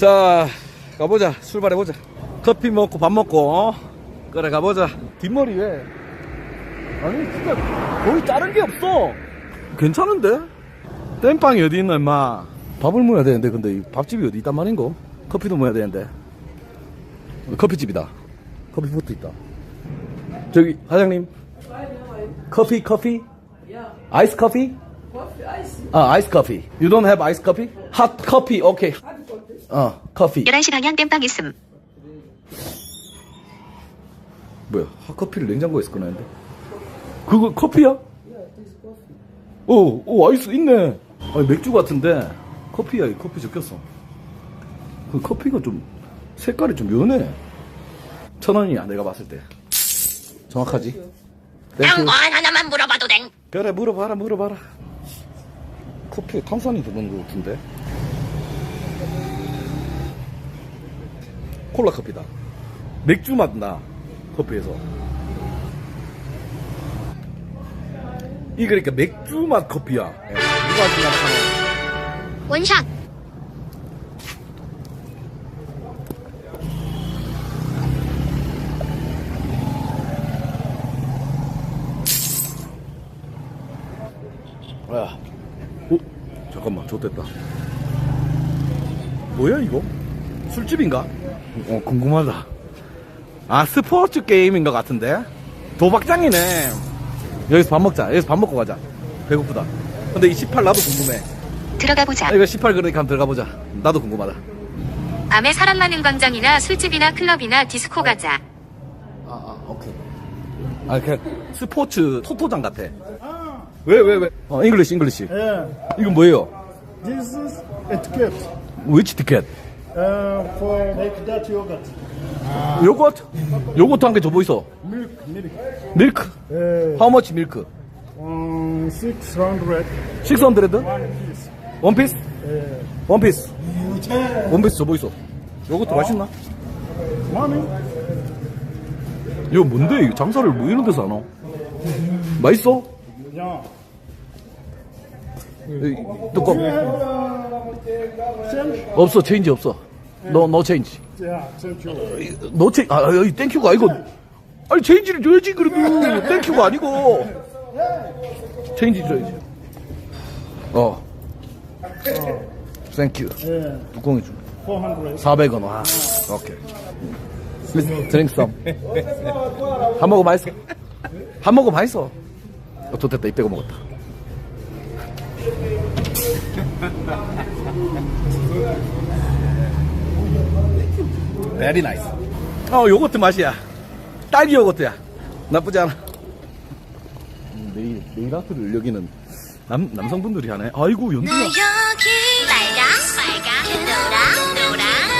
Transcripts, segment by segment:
자, 가보자. 출발해보자. 커피 먹고 밥 먹고, 어? 그래, 가보자. 뒷머리 왜? 아니, 진짜 거의 자른 게 없어. 괜찮은데? 땜빵이 어디 있나, 임마. 밥을 먹어야 되는데, 근데 이 밥집이 어디 있단 말인고? 커피도 먹어야 되는데. 커피집이다. 커피포트 있다. 저기, 사장님. 커피, 커피? 아이스 커피? 아, 아이스 커피. You don't have ice coffee? Hot coffee, okay. 어, 커피. 11시 방향 땜빵 있음. 뭐야, 핫커피를 냉장고에서 꺼내는데? 그거 커피야? 어, 어, 아이스 있네. 아니, 맥주 같은데, 커피야, 이 커피 적혔어. 그 커피가 좀, 색깔이 좀 연해. 천 원이야, 내가 봤을 때. 정확하지? 양관 하나만 물어봐도 돼. 그래, 물어봐라, 물어봐라. 커피에 탄산이 들어간 것 같은데? 콜라 커피다. 맥주 맛 나, 커피에서. 이 그러니까 맥주 맛 커피야. 예. 누가 생각하는 원샷. 야. 어? 잠깐만, 좋됐다. 뭐야, 이거? 술집인가? 어, 궁금하다. 아, 스포츠 게임인 것 같은데? 도박장이네. 여기서 밥 먹자. 여기서 밥 먹고 가자. 배고프다. 근데 이 18 나도 궁금해. 들어가 보자. 아, 이거 18 그러니까 한번 들어가 보자. 나도 궁금하다. 밤에 사람 많은 광장이나 술집이나 클럽이나 디스코 가자. 아, 아, 오케이. 아, 그 스포츠 토토장 같아. 왜, 왜, 왜? 어, 잉글리시, 잉글리시. Yeah, 이건 뭐예요? this is etiquette 위치 티켓. Uh, for make that yogurt. 요거트? 요거트 한 개 줘 보이소. Milk, milk. 밀크. Uh, How much 밀크? um, 600 600? one piece. 원 피스? Uh, 원 피스. 원 피스 줘 보이소. 요거트 맛있나? money? 이거 뭔데? 이거 장사를 뭐 이런 데서 하노? 맛있어? Yeah. 이, 뚜껑. 없어, 체인지 없어. 노, 노 체인지. 노 체인, 아, 여기 땡큐가 아니고. 아니, 체인지를 줘야지, 그래도. 땡큐가 아니고. 체인지 줘야지. 어. 땡큐. 뚜껑이 줘. 400. 400원. 와, 오케이. 드링크 썸. 한 모금 맛있어. 한 모금 맛있어. 어, 좋됐다. 이 빼고 먹었다. 베리 나이스. 어, 요거트 맛이야. 딸기 요거트야. 나쁘지 않아. 음, 네일, 네일 아트를 여기는 남, 남성분들이 하네. 아이고, 연두야. 여기 빨강 빨강 노랑 노랑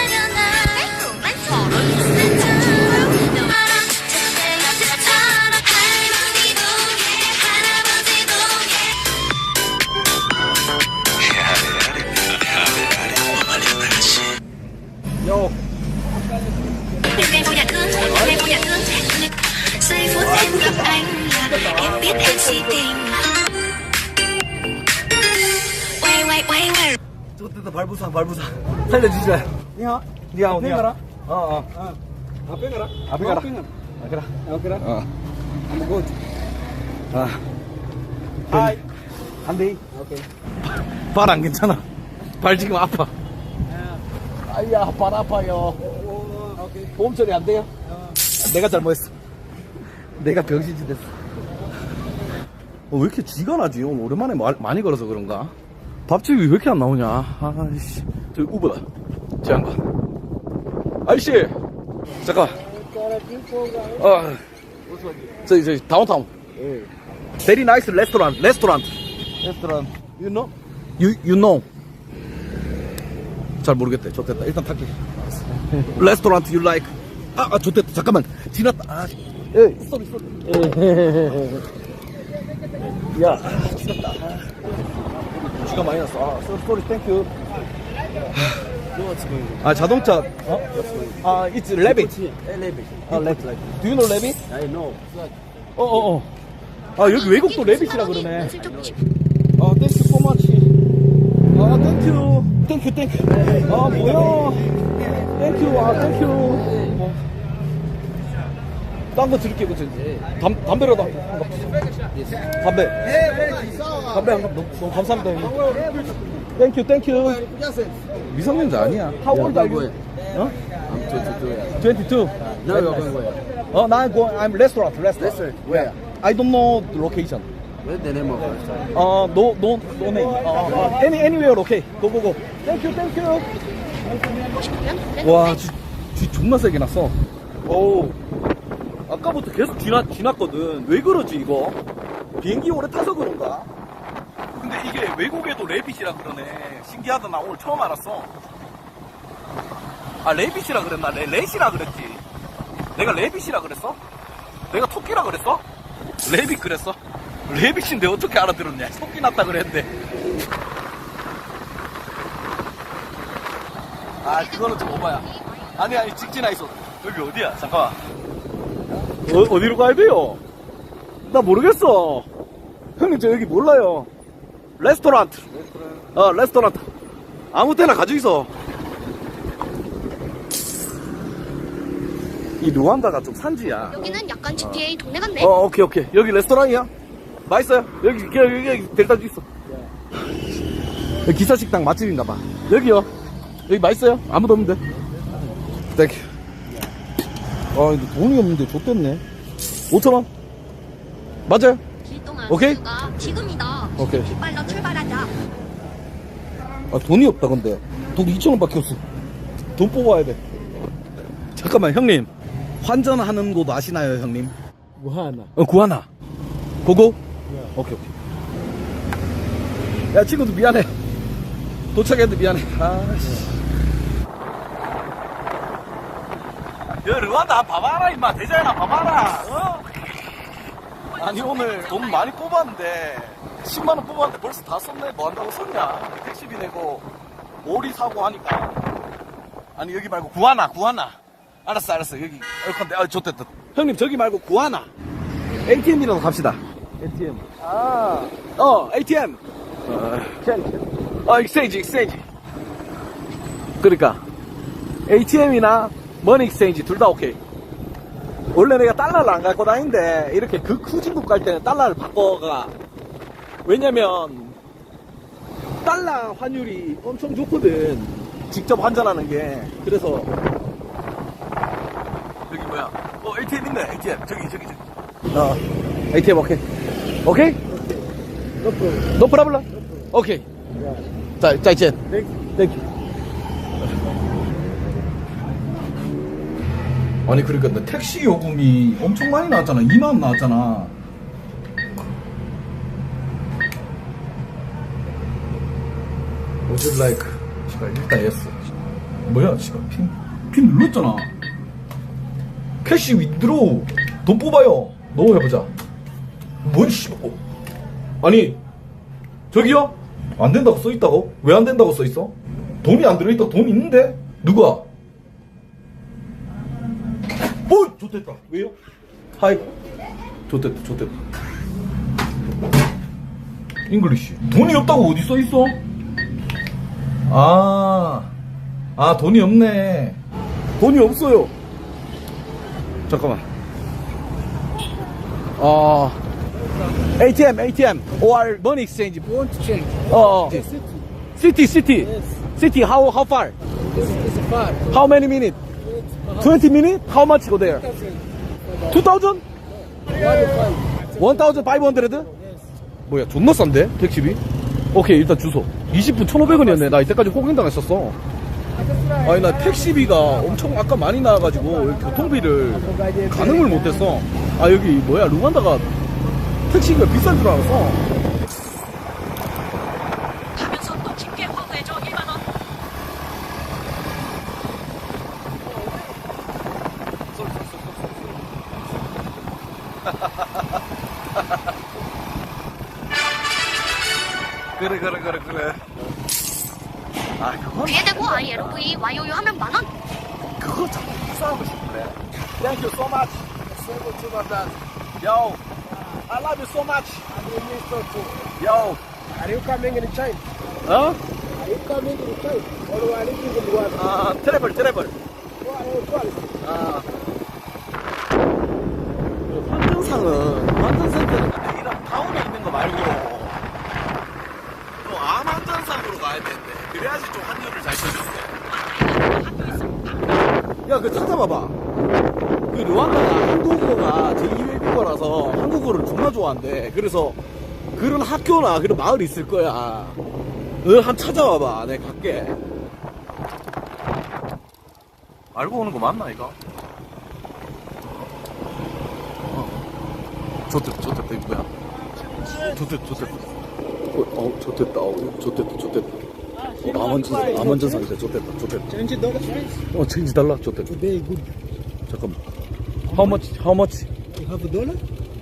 em si tình Quay quay quay quay 좋겠다 발부상 발부상 살려주자 Yeah. 니하오 뺑가라? 어어 Uh, Apengara? 앞에 가라 아 그래 Okay. 어 I'm good. 아. Hi. 안돼 Okay. 발안 괜찮아 발 지금 아파 아야 발 아파요 Okay. 보험 처리 안 돼요 내가 잘못했어 내가 병신짓 됐어 어, 왜 이렇게 쥐가 나지 오늘 오랜만에 말, 많이 걸어서 그런가 밥집이 왜 이렇게 안 나오냐 아이씨 저기 우버다 제한가 아이씨 잠깐 어 저기 저기 다운타운 Very nice restaurant restaurant Restaurant. You know? You, you know. 잘 모르겠대. 좋겠다. 일단 탈게. 레스토랑트 you like. 아, 아, 좋겠다. 잠깐만. 지났다. 아, 에이, 쏘리, 쏘리. 야, 아. 아, 시간 많이 났어. 아, 쏘리, 땡큐. 아, 자동차, 어? 아, it's rabbit. 아, rabbit. Do you know rabbit? I know. 어, 어, 어. 아, 여기 외국도 rabbit이라 그러네. 어, 땡큐 so much. 아, 아, 땡큐. 땡큐, 땡큐. 아, 뭐야. 땡큐, 아, 땡큐. 뭐. 딴거 드릴게요, 그치? 담, 담배라도 한 한 갑. 담배. 담배 한 갑. 너무, 너무 감사합니다, 형님. 땡큐, 땡큐. 미성년자 아니야. How old are you? 어? I'm 22. 22. Now you're going where? 어, 나 go, I'm restaurant, restaurant. Restaurant? Where? I don't know the location. What's the name of the restaurant? 어, no, no, no name. 어, 어, any, anywhere, okay. Go, go, go. Thank you, thank you. 와, 쥐, 쥐 존나 세게 났어. 오. 아까부터 계속 쥐났, 쥐났거든. 왜 그러지, 이거? 비행기 오래 타서 그런가? 근데 이게 외국에도 레빗이라 그러네. 신기하다. 나 오늘 처음 알았어. 아, 레빗이라 그랬나? 레, 렛이라 그랬지. 내가 레빗이라 그랬어? 내가 토끼라 그랬어? 레빗 그랬어? 레빗인데 어떻게 알아들었냐? 토끼 났다 그랬는데. 아, 그거는 좀 오바야. 아니, 아니, 직진하 있어. 여기 어디야? 잠깐만. 어, 어디로 가야 돼요? 나 모르겠어. 형님, 저 여기 몰라요. 레스토랑트. 어, 레스토랑트. 아무 때나 가지고 있어. 이 루안다가 좀 산지야. 여기는 약간 GTA 동네 같네. 어, 오케이, 오케이. 여기 레스토랑이야? 맛있어요? 여기, 여기, 여기, 여기 델타주 있어. 기사식당 맛집인가봐. 여기요. 여기 맛있어요? 아무도 없는데. 땡큐. 아, 근데 돈이 없는데 좆됐네. 5천원? 맞아요? 길동안 오케이? 버스가 지금이다. 오케이. 빨라 출발하자. 아, 돈이 없다, 근데. 돈 2천원 밖에 없어. 돈 뽑아야 돼. 잠깐만, 형님. 환전하는 곳 아시나요, 형님? Guhana. 어, 구하나. 고고? 오케이, 오케이. 야, 친구들 미안해. 도착했는데 미안해. 아씨. 야, 르완다 한 봐봐라, 임마. 대자연아, 봐봐라. 어? 아니, 오늘 돈 많이 뽑았는데, 10만원 뽑았는데 벌써 다 썼네. 뭐 한다고 썼냐? 택시비 내고, 오리 사고 하니까. 아니, 여기 말고 구하나, 구하나. 알았어, 알았어. 여기, 얼컨대. 아, 좋됐다. 형님, 저기 말고 구하나. ATM이라도 갑시다. ATM. 어, ATM. 어, 익스체인지, 익스체인지. 그러니까 ATM이나 머니 익스체인지 둘 다 오케이. 원래 내가 달러를 안 갖고 다니는데 이렇게 극 후진국 갈 때는 달러를 바꿔가. 왜냐면 달러 환율이 엄청 좋거든. 직접 환전하는 게. 그래서 여기 뭐야? 어, ATM 있네. ATM. 저기, 저기, 저기. 어, ATM 오케이. 오케이? No problem. 노 프라블라? 오케이. 자, 짜이젠. Thank 땡큐. 아니 그러니까 나 택시 요금이 엄청 많이 나왔잖아. 2만 원 나왔잖아. Would you like? 씨발 일단 예스. 뭐야 씨발 핀, 핀 눌렀잖아. 캐시 윈드로우 돈 뽑아요. 넣어 해보자. 뭔 씨발. 어. 아니 저기요? 안 된다고 써 있다고? 왜 안 된다고 써 있어? 돈이 안 들어있다. 돈 있는데? 누가? 어, 좋됐다. 왜요? 하이. 좋됐다, 좋됐다. 잉글리시. 돈이 없다고 어디 써 있어? 아, 아, 돈이 없네. 돈이 없어요. 잠깐만. 아, ATM, ATM, or money exchange. Want to change? 어, 어. City. City, city. Yes. City, how, how far? This is far. How many minutes? 20 minutes? How much go there? 2000? 1500? 뭐야, 존나 싼데? 택시비? 오케이, 일단 주소. 20분 1,500원이었네. 나 이때까지 호갱당했었어. 아니, 나 택시비가 엄청 아까 많이 나와가지고 교통비를 가늠을 못했어. 아, 여기 뭐야, 루간다가 택시비가 비싼 줄 알았어. 3만 원? 그거 자꾸 싸우고 싶네. Thank you so much. Thank you too, my dad. Yo, I love you so much. I will miss you too. Yo, are you coming in China? Huh? Are you coming in China? Or are you living in the world? Uh, travel, travel. 아, 환등상은 환등상들은 이런 타운에 있는 거 말고 또 암환전상으로 가야 되는데 그래야지 좀환 야, 그 찾아봐봐. 그 르완다가 한국어가 제2외 국어라서 한국어를 존나 좋아한대. 그래서 그런 학교나 그런 마을이 있을 거야. 너 한 찾아와봐. 내가 갈게. 알고 오는 거 맞나, 이거? 어. 좋댔다, 좋댔다, 이거 뭐야? 좋댔다, 좋댔다. 어, 어, 좋댔다, 어, 좋댔다, 좋댔다. 어, 남원전, 남원전상이다, 좋댔다, 좋댔다. Twenty dollars price? 어, 체인지 달라, 좋댔다. Today good. 잠깐만. How much, how much? You have a dollar?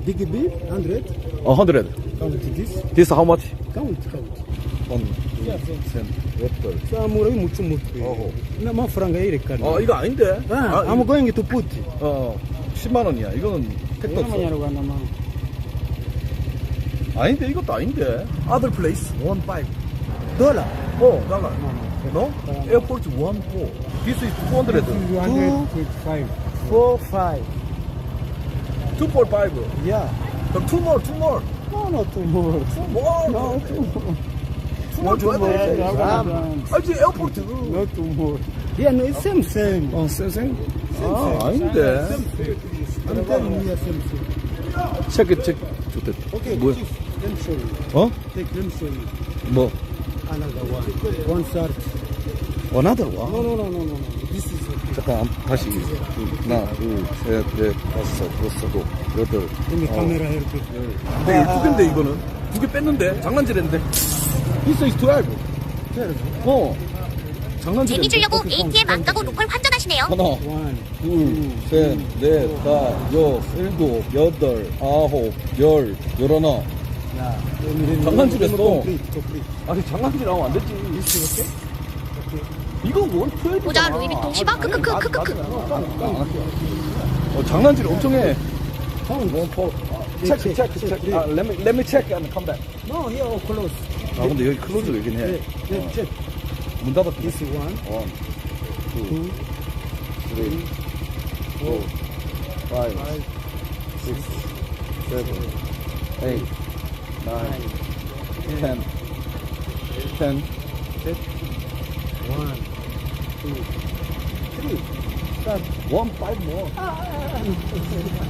Big beef, hundred. 어, 100. Count this. This how much? Count, count. muito muito. 어허. Na mafranga ire kana. 어, 이거 아닌데? Ah, I'm going to put. 어, 10만 원이야. 이거는 택도 없어. 아닌데, 이것도 아닌데. Other place, one five. Dollar. 어, 달러. No. No? Airport one four. This is 200. Two, five. Four, five. Two four five. Yeah. 그럼 two more, two more. No, no, two more. Two more. No, two more. two more 줘야 돼. Um, 알지, 에어포트. no, two more. Yeah, no, it's same, same. 어, 쌩쌩. Same, 아, same. 아닌데. I'm telling you, yeah, same, same. 체크, 체크. 좋댔다. Okay, 뭐야? chief, let me show you. 어? Take, let me show you. 뭐? Another one. One third. 원하더라. No, no, no, no, no, no. This is okay. 잠깐 다시 하나 둘 셋 넷 다섯 여섯 여덟 me 어. camera here quick. 근데 두 개인데 이거는 두 개 뺐는데 장난질했는데 This is 12어 장난질했는데 재미 주려고 ATM 안 가고 로컬 환전하시네요. 하나 One. 둘셋 넷 다섯 일곱 여덟 아홉 열 열하나 장난질 했어. Complete, complete. 아니 장난질 하면 안 됐지? 이거 원 트웰브 모자 루이비통 10원 크크크크크크. 어, 장난질 엄청 해 체크 체크 체크 아 let me let me check and come back No, here all close. 아 근데 여기 클로즈 여긴 해 let check. 문 닫았다. This is one, One, two, three, four, five, six, seven, eight, nine, ten, ten. one, two, three. Start. One five more.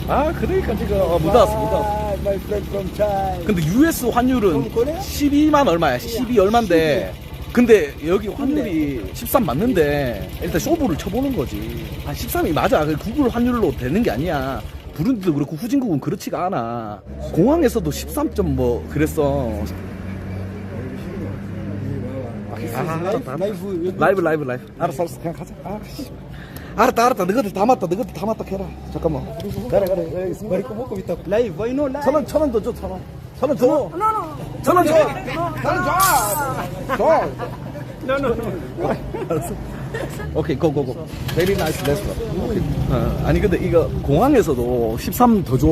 아, 그러니까 지금 어, 못 왔어, 못 왔어. My friend from China. 근데 US 환율은 그럼 그래? 12만 얼마야? 12 얼마인데. 근데 여기 환율이 13 맞는데 일단 쇼부를 쳐보는 거지. 아 13이 맞아. 그 구글 환율로 되는 게 아니야. 부른디도 그렇고 후진국은 그렇지가 않아. 공항에서도 13점 뭐 그랬어. 아, 알았다, 알았다. 라이브 라이브 라이브 라이브. 알았어 알았어 그냥 가자. 아, 씨. 알았다 알았다. 너희들 다 맞다. 너희들 다 맞다 해라. 잠깐만. 가래 가래 마리코 먹고 있다 라이브 I know live 천원 천원 더 줘. 천원. 천원 줘. 천원 줘. 천원 줘. 줘. 알았어. 오케이, 고고고. Restaurant. 오케이. 어, 아니 근데 이거 공항에서도 13 더 줘.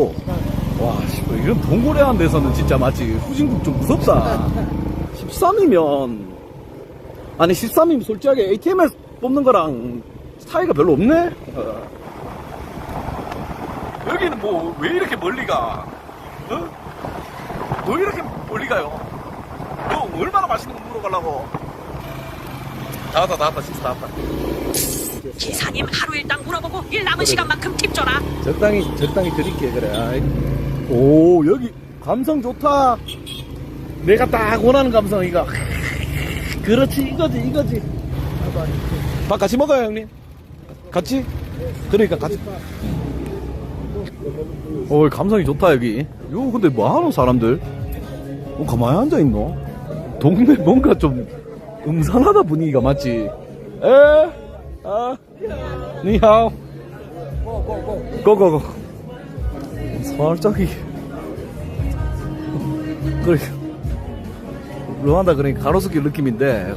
와, 씨, 이건 동고래한 데서는 진짜 마치 후진국 좀 무섭다. 13이면 아니 13이면 솔직하게 ATM에서 뽑는 거랑 차이가 별로 없네. 어. 여기는 뭐 왜 이렇게 멀리 가? 어? 왜 이렇게 멀리 가요? 너 얼마나 맛있는 거 가려고? 다 왔다, 다 왔다, 진짜 다 왔다. 기사님 하루 일당 물어보고 일 남은 시간만큼 팁 줘라. 적당히, 적당히 드릴게, 그래. 아이. 오, 여기 감성 좋다. 내가 딱 원하는 감성, 이거. 그렇지, 이거지, 이거지. 밥 같이 먹어요, 형님. 같이? 그러니까 같이. 어, 감성이 좋다, 여기. 요, 근데 뭐 하노, 사람들? 어, 가만히 앉아있노? 동네 뭔가 좀 음산하다 분위기가 맞지? 에? 아, 니하오. 고고고. 살짝이. 그래. 루안다 그러니까 가로수길 느낌인데.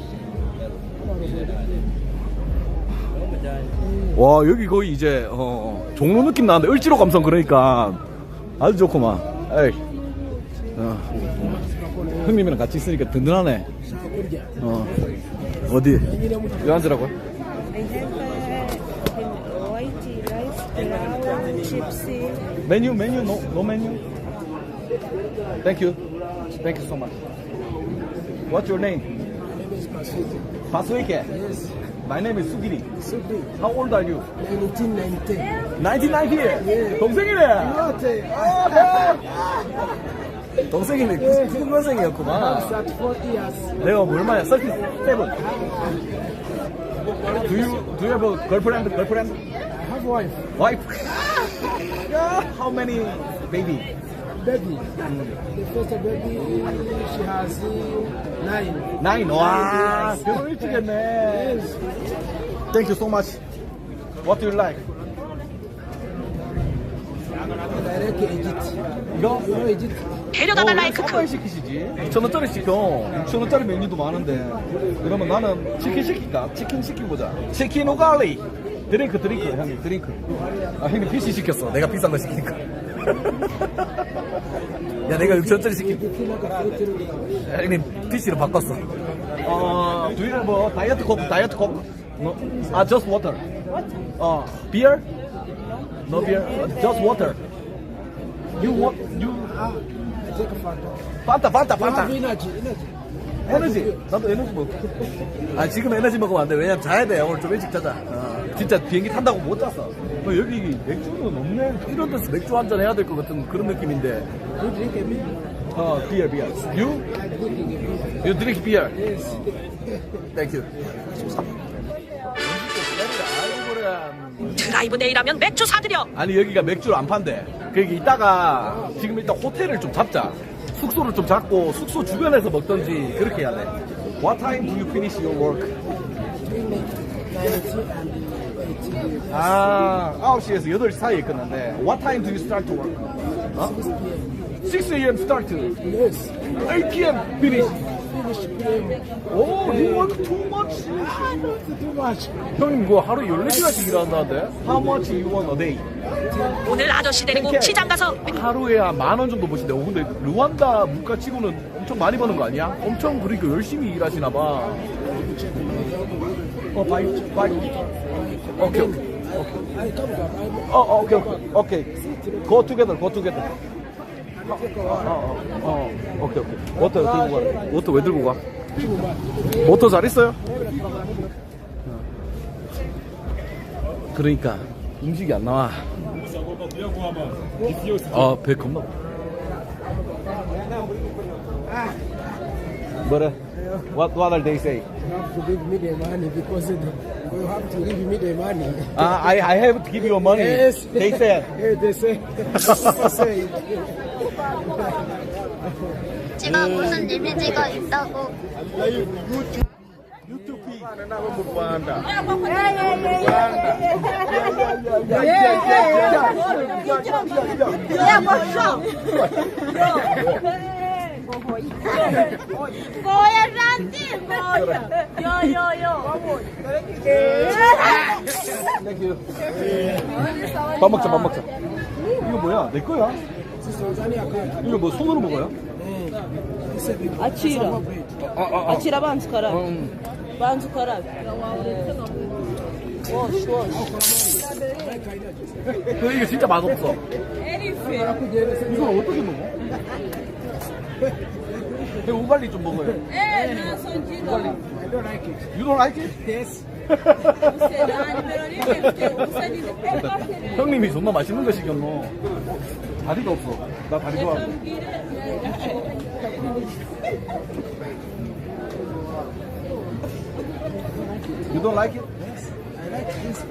와, 여기 거의 이제, 어, 종로 느낌 나는데, 을지로 감성 그러니까 아주 좋구만. 에이. 어. 형님이랑 같이 있으니까 든든하네. 어. 어디? 왜 앉으라고요? I have uh, white rice, pulao, chips. 메뉴 메뉴 노, 노 메뉴 땡큐 땡큐 so much What's your name? 바스웨케 Yes. My name is 수기리 Subi. How old are you? 1990. 1990 동생이네 What? 동생이네 99년생이었구만 At 40 years. 내가 뭐 얼마야? 37 Do you, do you have a girlfriend? girlfriend? I have wife. Wife? yeah, how many baby? Baby. The first baby, she has uh, nine. Nine. 와, 결혼 일찍 했네. Thank you so much. What do you like? Direct Egypt. You know Egypt? 데려다 달라 이 깜빡이 크크. 시키시지. 2,000원짜리 시켜. 6,000원짜리 메뉴도 많은데. 그러면 나는 치킨 시킬까? 치킨 시키보자. 치킨 오갈리. 드링크, 드링크, 형님, 드링크. 아, 형님 PC 시켰어. 내가 비싼 거 시키니까. 야, 내가 6,000원짜리 시킬게. You feel like a fruit tree. 형님, PC로 바꿨어. 어, do you have a diet coke? No. 아, just water. 어, beer? No beer. Just water. You want, you, Ah, take a Fanta. You have 판타. energy, energy. 에너지. 나도 에너지 먹어. 아, 지금 에너지 먹으면 안 돼. 왜냐면 자야 돼. 오늘 좀 일찍 자자. 어, 진짜 비행기 탄다고 못 잤어. 어, 여기 맥주는 없네. 이런 데서 맥주 한 잔 해야 될 것 같은 그런 느낌인데. You drink a beer? 어, beer, beer. You? I drink a beer. You drink beer. Yes. Thank you. 아이고, 그래. 드라이브 데이라면 맥주 사드려. 아니 여기가 맥주를 안 판대. 그러니까 이따가 지금 일단 호텔을 좀 잡자. 숙소를 좀 잡고 숙소 주변에서 먹던지 그렇게 해야 돼. What time do you finish your work? Between 90 and 80. 아, 9시에서 8시 사이에 끝난데 What time do you start to work? 어? 6 a.m. start. Yes. 8 p.m. finish. 오, you work too much. Too much. 형님 뭐 하루 14시간씩 일한다는데? How much you want a day? 오늘 아저씨 데리고 시장 가서 하루에 한 만 원 정도 버신대. 어, 근데 르완다 물가 치고는 엄청 많이 버는 거 아니야? 엄청 그러니까 열심히 일하시나 봐. 어, 바이, 바이. 오케이, 오케이. 어, 어, 오케이, 오케이. 오케이. Go together, go together. 어, 어, 어, 어, 오케이, 오케이. 워터 들고 가. 워터 왜 들고 가? 워터 잘 있어요? 그러니까 음식이 안 나와. 아, 배 겁나. 뭐래? What what are they say? You have to give me the money because it- you have to give me the money. Uh, I I have to give you money. Yes. They said. Hey, they say. they say. 제가 무슨 이미지가 있다고 유튜브 나는 못 봐한다. 땡큐. 밥 먹자, 밥 먹자. 이거 뭐야? 내 거야? 이거 뭐 손으로 먹어요? Atira. 아, 아, 아. Atira bantu karab. 음. Bantu karab. Wash, wash. 근데 이거 진짜 맛없어. 이걸 어떻게 먹어? 내 우갈리 좀 먹어요. 우갈리. You don't like it? Yes. 형님이 존나 맛있는 거 시켰노. 다리가 없어. 나 다리 좋아. You don't like it? Yes, I like this.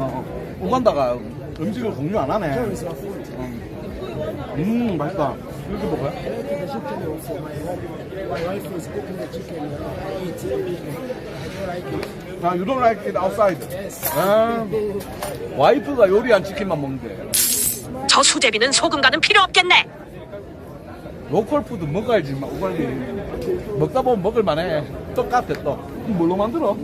어, 우간다가 음식을 공유 안 하네. 음, 맛있다. 이렇게 먹어요? The chicken also. My wife is cooking the chicken. I eat. I don't like it. 아, you don't like it outside? 아, 와이프가 요리한 치킨만 먹는데. 저 수제비는 소금간은 필요 없겠네. 로컬 푸드 먹어야지, 막 우갈리. 먹다 보면 먹을 만해. 떡 같아, 떡. 뭘로 만들어?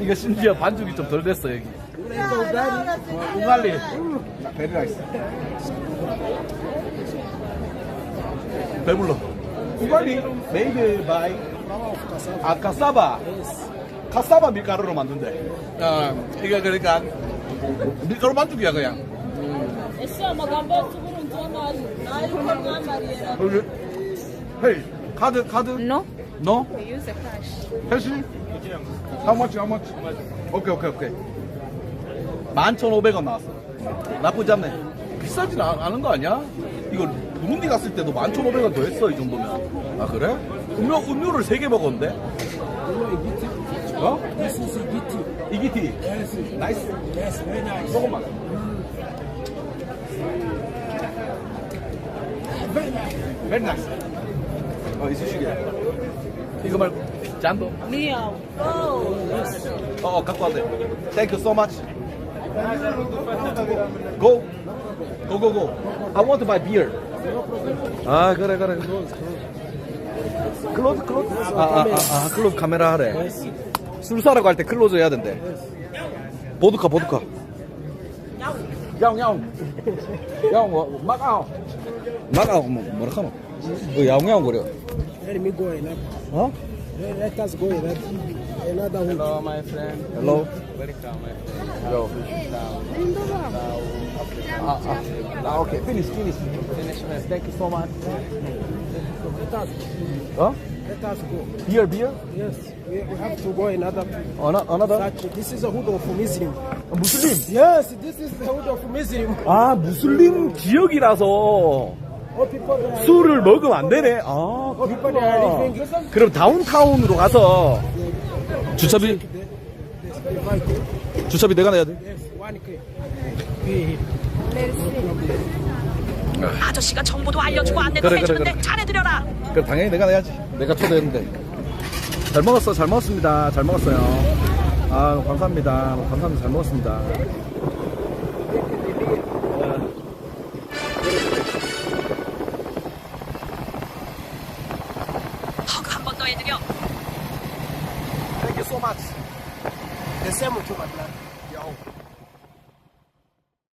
이거 심지어 반죽이 좀 덜 됐어, 여기. 어, 우갈리. 베리 라이스. 배불러. Flour of cassava. 아 카사바 Yes. 카사바 밀가루로 만든대. 아 이게 그러니까 밀가루 반죽이야 그냥. 헤이 카드 카드 No, no we use the cash. 해시 how much how much 오케이 오케이 오케이 11,500원 나왔어 나쁘지 않네 비싸진 않- 않은 거 아니야? 이거 부룬디 갔을 때도 11,500원 더 했어 이 정도면 아 그래? 음료, 음료를 3개 먹었는데? 어? This is Igiti. 이기티 Yes. 나이스 Yes, very nice. 조금만 Very nice. very nice 어 있으시게 이거 말고 잔도 miau 어, 어 갖고 왔네 thank you so much go. Go go go. I want to buy beer. 아 그래 그래. 클로즈 클로즈 아, 아, 아, 아 클로즈 카메라 하래. 술 사러 갈 때 클로즈 해야 된대. 보드카 보드카. 야옹 야옹 야옹 뭐 막아오 막아오 뭐 뭐라 하노? 뭐 야옹 야옹 거려. Let me go in. 어? Let let us go Another one. Hello, my friend. Hello. Welcome. Yo. Ah, ah. Ah, okay. Finish, finish. Finish, man. Thank you so much. Let us, Huh? let us go. Beer, beer? Yes, we, we have to go another. Ano- Another? Such, this is the hood of Muslim. 무슬림. Yes, this is the hood of Muslim. 아, 무슬림 지역이라서. 술을 먹으면 안 되네. 아. 그렇구나. 그럼 다운타운으로 가서 주차비. 주차비 내가 내야 돼? 아저씨가 정보도 알려주고 안내도 그래, 그래, 해주는데 그래. 잘해드려라. 그럼 당연히 내가 내야지. 내가 초대했는데. 잘 먹었어, 잘 먹었습니다. 잘 먹었어요. 아, 감사합니다. 감사합니다. 잘 먹었습니다.